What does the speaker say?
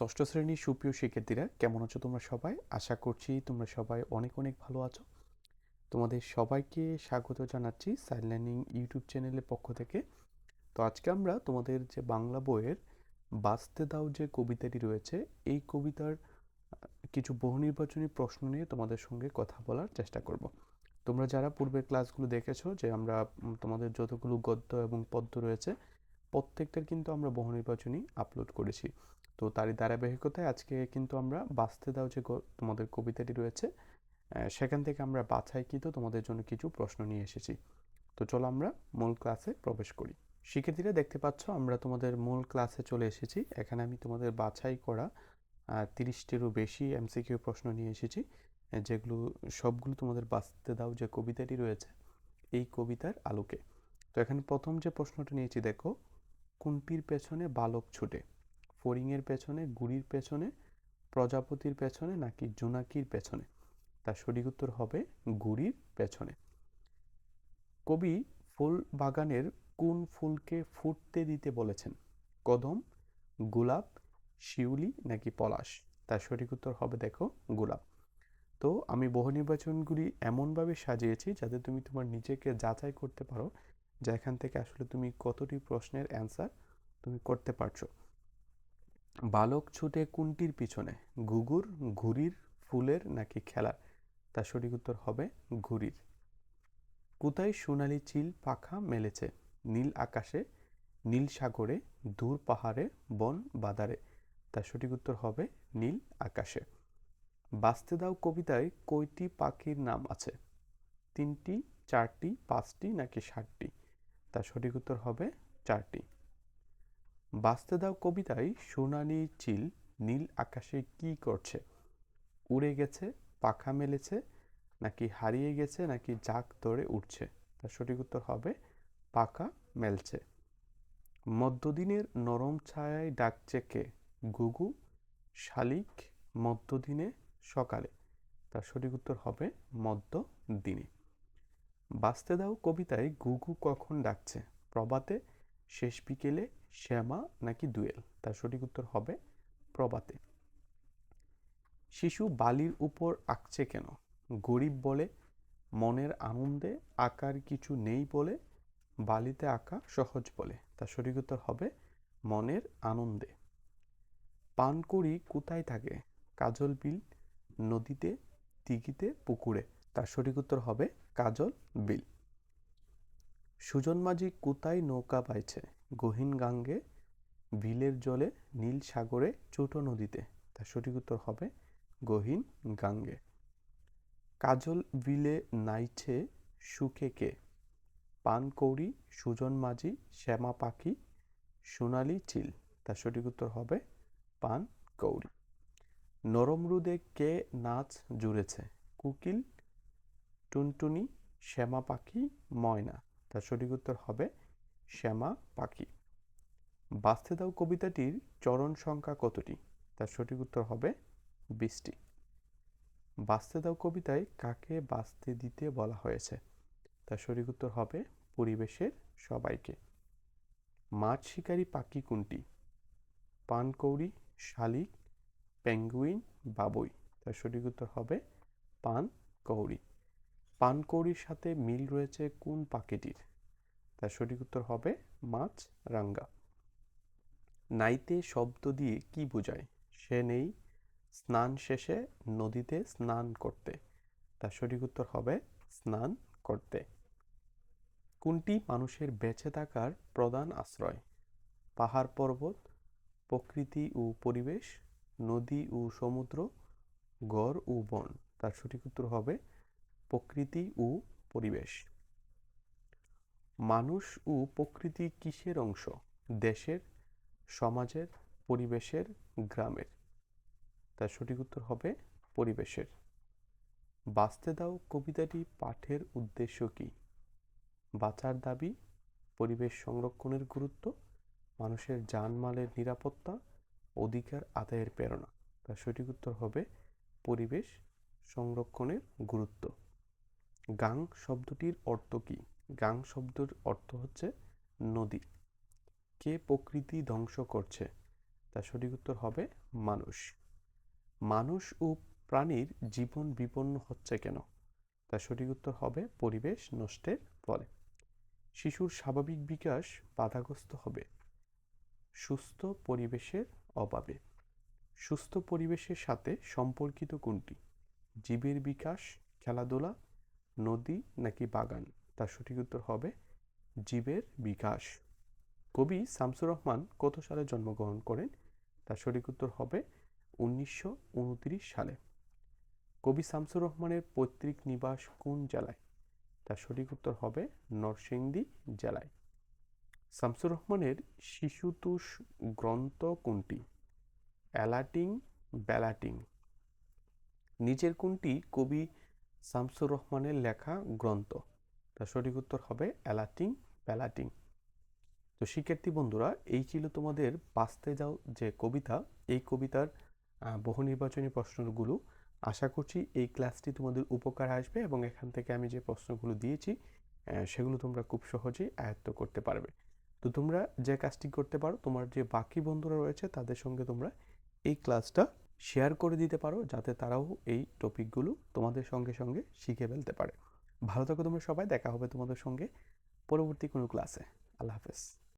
ষষ্ঠ শ্রেণির সুপ্রিয় শিক্ষার্থীরা, কেমন আছো তোমরা সবাই? আশা করছি তোমরা সবাই অনেক অনেক ভালো আছো। তোমাদের সবাইকে স্বাগত জানাচ্ছি সাইন লার্নিং ইউটিউব চ্যানেলের পক্ষ থেকে। তো আজকে আমরা তোমাদের যে বাংলা বইয়ের বাঁচতে দাও যে কবিতাটি রয়েছে, এই কবিতার কিছু বহু নির্বাচনী প্রশ্ন নিয়ে তোমাদের সঙ্গে কথা বলার চেষ্টা করব। তোমরা যারা পূর্বের ক্লাসগুলো দেখেছ যে আমরা তোমাদের যতগুলো গদ্য এবং পদ্য রয়েছে, প্রত্যেকটার কিন্তু আমরা বহু নির্বাচনী আপলোড করেছি। তো তারই ধারাবাহিকতায় আজকে কিন্তু আমরা বাঁচতে দাও যে তোমাদের কবিতাটি রয়েছে সেখান থেকে আমরা বাছাইকৃত তোমাদের জন্য কিছু প্রশ্ন নিয়ে এসেছি। তো চলো আমরা মূল ক্লাসে প্রবেশ করি। শিক্ষার্থীরা দেখতে পাচ্ছ আমরা তোমাদের মূল ক্লাসে চলে এসেছি। এখানে আমি তোমাদের বাছাই করা তিরিশটিরও বেশি এমসিকিউ প্রশ্ন নিয়ে এসেছি, যেগুলো, সবগুলো তোমাদের বাঁচতে দাও যে কবিতাটি রয়েছে এই কবিতার আলোকে। তো এখানে প্রথম যে প্রশ্নটা নিয়েছি, দেখো কোনটির পেছনে বালক ছুটে। ফড়িংয়ের পেছনে, গুড়ির পেছনে, প্রজাপতির পেছনে নাকি জোনাকির পেছনে? তার সঠিক উত্তর হবে গুড়ির পেছনে। কবি ফুল বাগানের কোন ফুলকে ফুটতে দিতে বলেছেন? কদম, গোলাপ, শিউলি নাকি পলাশ? তার সঠিক উত্তর হবে দেখো গোলাপ। তো আমি বহু নির্বাচনগুলি এমনভাবে সাজিয়েছি যাতে তুমি তোমার নিজেকে যাচাই করতে পারো, যে এখান থেকে আসলে তুমি কতটি প্রশ্নের অ্যান্সার তুমি করতে পারছ। বালক ছুটে কোনটির পিছনে গুগুর ঘুড়ির ফুলের নাকি খেলার? তার সঠিক উত্তর হবে ঘুড়ির কোথায় সোনালি চিল পাখা মেলেছে? নীল আকাশে, নীল সাগরে, দূর পাহাড়ে, বন বাদারে। তার সঠিক উত্তর হবে নীল আকাশে। বাঁচতে দাও কবিতায় কয়টি পাখির নাম আছে? তিনটি, চারটি, পাঁচটি নাকি ষাটটি? তার সঠিক উত্তর হবে চারটি। বাঁচতে দাও কবিতায় সোনালি চিল নীল আকাশে কি করছে? উড়ে গেছে, পাখা মেলেছে, নাকি হারিয়ে গেছে, নাকি জাক ধরে উঠছে? তার সঠিক উত্তর হবে, পাখা মেলছে। মধ্যদিনের নরম ছায়ায় ডাকছে কে? গুগু, শালিক, মধ্যদিনে সকালে। তার সঠিক উত্তর হবে মধ্য দিনে বাঁচতে দাও কবিতায় গুগু কখন ডাকছে? প্রভাতে শেষ বিকেলে শ্যামা নাকি দুয়েল? তার সঠিক উত্তর হবে প্রবাতে শিশু বালির উপর আঁকছে কেন? গরিব বলে মনের আনন্দে আঁকার কিছু নেই বলে বালিতে আঁকা সহজ বলে। তার সঠিক উত্তর হবে মনের আনন্দে। পানকুড়ি কোথায় থাকে? কাজল বিল নদীতে, দিঘিতে, পুকুরে। তার সঠিক উত্তর হবে কাজল বিল। সুজন মাঝি কোথায় নৌকা পাইছে? গহীন গাঙ্গে বিলের জলে, নীল সাগরে, ছোট নদীতে। তার সঠিক উত্তর হবে গহীন গাঙ্গে। কাজল বিলে নাইছে সুখে কে? পানকৌড়ি, সুজন মাঝি, শ্যামা পাখি, সোনালি চিল। তার সঠিক উত্তর হবে পান কৌড়ি নরম রোদে কে নাচ জুড়েছে? কুকিল, টুনটুনি, শ্যামা পাখি, ময়না। তার সঠিক উত্তর হবে শ্যামা পাখি। বাঁচতে দাও কবিতাটির চরণ সংখ্যা কতটি? তার সঠিক উত্তর হবে বিশটি। বাঁচতে দাও কবিতায় কাকে বাঁচতে দিতে বলা হয়েছে? তার সঠিক উত্তর হবে পরিবেশের সবাইকে। মাছ শিকারী পাখি কোনটি? পানকৌড়ি, শালিক, পেঙ্গুইন, বাবুই। তার সঠিক উত্তর হবে পান কৌড়ি পানকৌড়ির সাথে মিল রয়েছে কোন পাখিটির? তার সঠিক উত্তর হবে মাছ রাঙ্গা। নাইতে শব্দ দিয়ে কি বোঝায়? সে নেই, স্নান শেষে নদীতে স্নান করতে। তার সঠিক উত্তর হবে স্নান করতে। কোনটি মানুষের বেঁচে থাকার প্রধান আশ্রয়? পাহাড় পর্বত, প্রকৃতি ও পরিবেশ, নদী ও সমুদ্র, গড় ও বন। তার সঠিক উত্তর হবে প্রকৃতি ও পরিবেশ। মানুষ ও প্রকৃতি কিসের অংশ? দেশের, সমাজের, পরিবেশের, গ্রামের। তার সঠিক উত্তর হবে পরিবেশের। বাঁচতে দাও কবিতাটি পাঠের উদ্দেশ্য কি? বাঁচার দাবি পরিবেশ সংরক্ষণের গুরুত্ব, মানুষের জানমালের নিরাপত্তা, অধিকার আদায়ের প্রেরণা। তার সঠিক উত্তর হবে পরিবেশ সংরক্ষণের গুরুত্ব। গাং শব্দটির অর্থ কী? গাং শব্দের অর্থ হচ্ছে নদী। কে প্রকৃতি ধ্বংস করছে? তার সঠিক উত্তর হবে মানুষ। মানুষ ও প্রাণীর জীবন বিপন্ন হচ্ছে কেন? তার সঠিক উত্তর হবে পরিবেশ নষ্টের ফলে। শিশুর স্বাভাবিক বিকাশ বাধাগ্রস্ত হবে। সুস্থ পরিবেশের অভাবে। সুস্থ পরিবেশের সাথে সম্পর্কিত কোনটি? জীবের বিকাশ, খেলাধুলা নদী নাকি বাগান? তার সঠিক উত্তর হবে জীবের বিকাশ। কবি শামসুর রহমান কত সালে জন্মগ্রহণ করেন? তার সঠিক উত্তর হবে উনিশশো উনত্রিশ সালে। কবি শামসুর রহমানের পৈতৃক নিবাস কোন জেলায়? তার সঠিক উত্তর হবে নরসিংদী জেলায়। শামসুর রহমানের শিশুতোষ গ্রন্থ কোনটি? অ্যালাটিং, ব্যালাটিং। নিচের কোনটি কবি শামসুর রহমানের লেখা গ্রন্থ। তার সঠিক উত্তর হবে অ্যালাটিং প্যালাটিং তো শিক্ষার্থী বন্ধুরা, এই ছিল তোমাদের বাঁচতে যাও যে কবিতা। এই কবিতার বহু নির্বাচনী প্রশ্নগুলো আশা করছি এই ক্লাসটি তোমাদের উপকার আসবে এবং এখান থেকে আমি যে প্রশ্নগুলো দিয়েছি সেগুলো তোমরা খুব সহজেই আয়ত্ত করতে পারবে। তো তোমরা যে কাজটি করতে পারো, তোমার যে বাকি বন্ধুরা রয়েছে, তাদের সঙ্গে তোমরা এই ক্লাসটা শেয়ার করে দিতে পারো যাতে তারাও এই টপিকগুলো তোমাদের সঙ্গে সঙ্গে শিখে ফেলতে পারে। ভালো থাকো তোমরা সবাই, দেখা হবে তোমাদের সঙ্গে পরবর্তী কোনো ক্লাসে আল্লাহ হাফেজ।